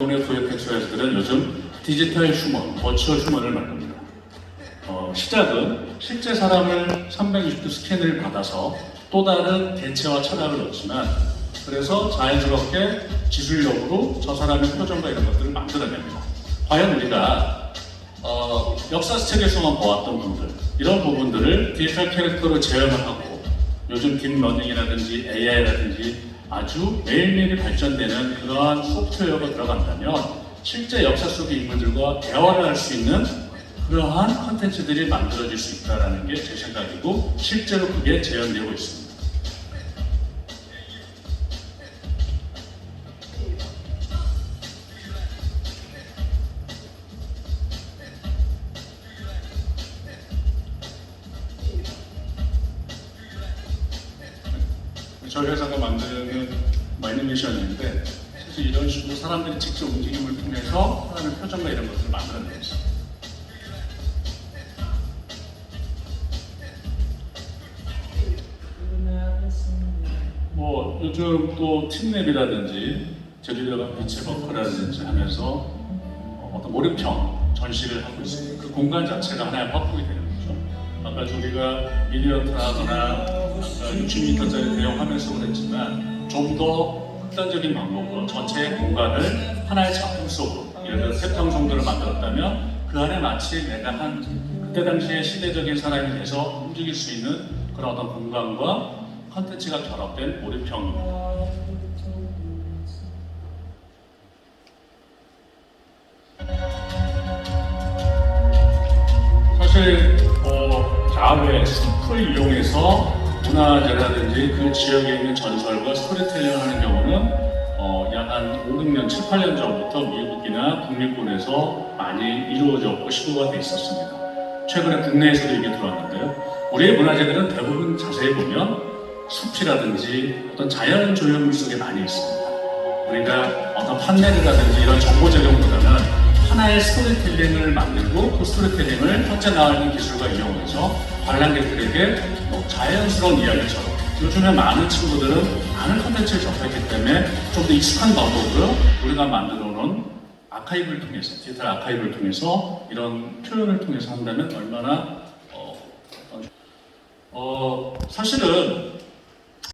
구역 텍스라이즈들은 요즘 디지털 휴먼, 버추얼 휴먼을 말합니다. 어, 시작은 실제 사람을 360도 스캔을 받아서 또 다른 대체와 철학을 얻지만 그래서 자연스럽게 기술력으로 저 사람의 표정과 이런 것들을 만들어냅니다. 과연 우리가 어, 역사 책에서만 보았던 분들 이런 부분들을 디지털 캐릭터로 재현을 하고 요즘 딥러닝이라든지 AI라든지 아주 매일매일 발전되는 그러한 소프트웨어가 들어간다면 실제 역사 속의 인물들과 대화를 할 수 있는 그러한 컨텐츠들이 만들어질 수 있다는 게 제 생각이고 실제로 그게 재현되고 있습니다. 저희 회사가 만드는 애니메이션인데 사실 이런 식으로 사람들이 직접 움직임을 통해서 사람의 표정과 이런 것들을 만들어내고 있습니다. 뭐 요즘 또 팀랩이라든지 제주도가 빛의 버커라든지 하면서 어, 어떤 몰입형 전시를 하고 있습니다. 그 공간 자체가 하나의 확보이 되는. 아까 우리가 미디어 트라 하거나 60m짜리 대형 화면 속으로 했지만 좀 더 극단적인 방법으로 전체 공간을 하나의 작품 속으로 예를 들어 태평성도를 만들었다면 그 안에 마치 내가 한 그때 당시의 시대적인 사람이 돼서 움직일 수 있는 그런 어떤 공간과 컨텐츠가 결합된 몰입형입니다. 야외 숲을 이용해서 문화재라든지 그 지역에 있는 전설과 스토리텔링을 하는 경우는 어, 약한 5, 6년, 7, 8년 전부터 미국이나 국내권에서 많이 이루어졌고 시도가 돼 있었습니다. 최근에 국내에서도 이게 들어왔는데요. 우리의 문화재들은 대부분 자세히 보면 숲이라든지 어떤 자연 조형물 속에 많이 있습니다. 우리가 어떤 판넬이라든지 이런 정보 제공보다는 하나의 스토리텔링을 만들고 그 스토리텔링을 현재 나와 있는 기술과 이용해서 관람객들에게 뭐 자연스러운 이야기처럼 요즘에 많은 친구들은 많은 컨텐츠를 접했기 때문에 좀 더 익숙한 방법으로 우리가 만들어 놓은 아카이브를 통해서 디지털 아카이브를 통해서 이런 표현을 통해서 한다면 얼마나 어, 어, 어, 사실은